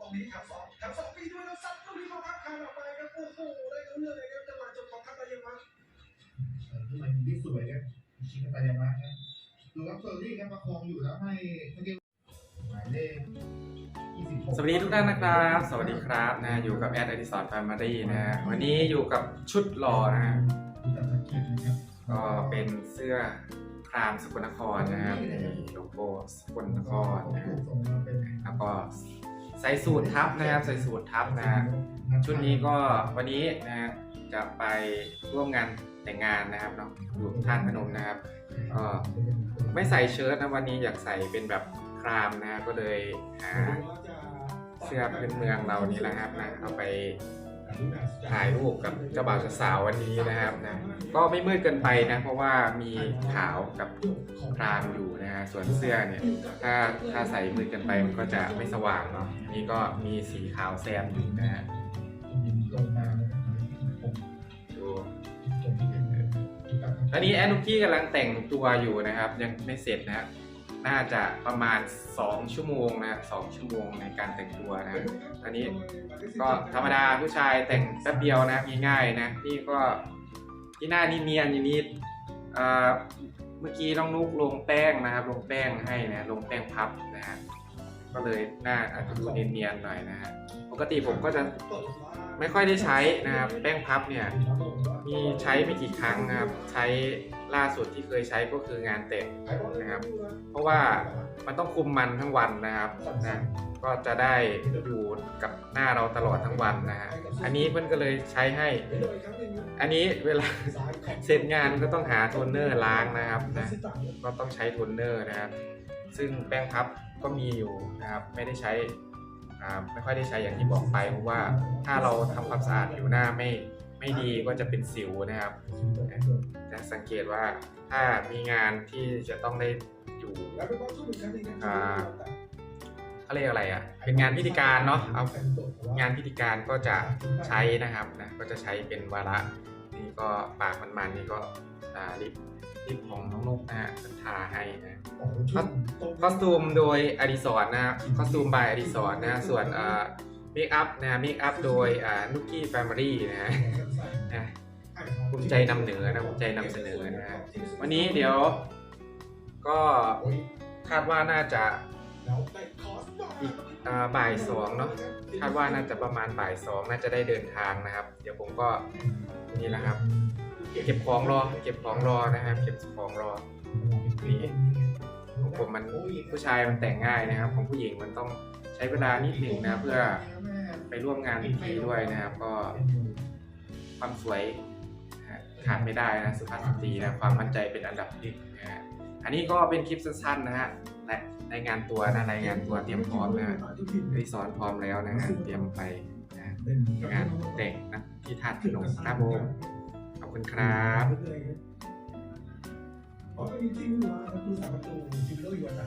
ตรงนี้แถวสองแถวสองปีด้วยแล้วซัดลูกนี้เข้าข้างคานออกไปครับโอ้โหได้เรื่องเลยครับจังหวะจบของทัพตะยังมาทำไมที่สวยครับชิคาตายามะครับดูครับเซอร์รี่ครับประคองอยู่แล้วให้ทาเกะหมายเลข26สวัสดีทุกท่านนะครับ สวัสดีครับนะอยู่กับแอดอดิสรแฟมิลี่นะฮะวันนี้อยู่กับชุดรอนะฮะรู้จักสังเกตนะครับก็เป็นเสื้อครามสกลนครนะครับนี่โลโก้สกลนครนะถูฮะกส่งมาเป็นแล้วก็ ใส่สูททับนะครับใส่สูททับนะฮะชุดนี้ก็วันนี้นะฮะจะไปร่วมงานแต่งงานนะครับเนาะอยู่ท่านพนมนะครับก็ไม่ใส่เชิ้ตนะวันนี้อยากใส่เป็นแบบครามนะฮะก็เลยหาเสื้อพื้นเมืองเรานี่แหละครับนะเอาไป ถ่ายรูปกับเจ้าบ่าวเจ้าสาววันนี้นะครับนะก็ไม่มืดเกินไปนะ เพราะว่ามีขาวกับครามอยู่นะฮะส่วนเสื้อเนี่ยถ้าถ้าใส่มืดเกินไปมันก็จะไม่สว่างเนาะนี่ก็มีสีขาวแซมอยู่นะฮะดูอันนี้แอนนุกี้กำลังแต่งตัวอยู่นะครับ ยังไม่เสร็จนะฮะ น่าจะประมาณ 2 ชั่วโมงนะสองชั่วโมงในการแต่งตัวนะอันนี้ก็ธรรมดาผู้ชายแต่งแป๊บเดียวนะง่ายๆนะนี่ก็ที่หน้านี่เนียนอย่างนี้เอ่อเมื่อกี้น้องนุกลงแป้งนะครับ ลงแป้งให้นะลงแป้งพับนะฮะ ก็เลยหน้าอาจจะดูเนียนๆหน่อยนะฮะปกติผมก็จะไม่ค่อยได้ใช้นะครับแป้งพับเนี่ยมีใช้ไม่กี่ครั้งนะครับ ใช้ล่าสุดที่เคยใช้ก็คืองานแต่งนะครับ เพราะว่ามันต้องคุมมันทั้งวันนะครับนะก็จะได้อยู่กับหน้าเราตลอดทั้งวันนะฮะอันนี้เพื่อนก็เลยใช้ให้ อันนี้เวลาเสร็จงานก็ต้องหาโทนเนอร์ล้างนะครับนะก็ต้องใช้โทนเนอร์นะครับ ซึ่งแป้งพับก็มีอยู่นะครับไม่ได้ใช้ไม่ค่อยได้ใช้อย่างที่บอกไปเพราะว่าถ้าเราทำความสะอาดผิวหน้าไม่ไม่ดีก็จะเป็นสิวนะครับจะสังเกตว่าถ้ามีงานที่จะต้องได้อยู่เขาเรียกอะไรอะเป็นงานพิธีการเนาะเอางานพิธีการก็จะใช้นะครับนะก็จะใช้เป็นวาระนี่ก็ปากมันๆนี่ก็อ่า ลิปลิปของน้องนกนะฮะเป็นทาให้นะคอสตูมโดยอดิสรนะครับคอสตูมบายอดิสรนะส่วนเมคอัพนะเมคอัพโดยนุกกี้แฟมิลี่นะฮะนะภูมิใจนำเหนือนะภูมิใจนำเสนอนะฮะวันนี้เดี๋ยวก็คาดว่าน่าจะอีกอ่าบ่ายสองเนาะคาดว่าน่าจะประมาณบ่ายสองน่าจะได้เดินทางนะครับ เดี๋ยวผมก็นี่แหละครับ เก็บของรอ เก็บของรอนะครับ เก็บของรอของผมมันผู้ชายมันแต่งง่ายนะครับ ของผู้หญิงมันต้องใช้เวลานิดหนึ่งนะเพื่อไปร่วมงานพิธีด้วยนะครับ ก็ความสวยนะฮะขาดไม่ได้นะสุภาพสตรีนะความมั่นใจเป็นอันดับหนึ่งนะฮะอันนี้ก็เป็นคลิปสั้นๆนะฮะและรายงานตัวนะรายงานตัวเตรียมพร้อมนะฮะรีสอนพร้อมแล้วนะฮะเตรียมไปนะฮะงานแต่งนะที่ทัดขนมครับผมขอบ คุณครับอ๋อมีที่มือวางประตูสามประตูจิมโร่อยู่อะ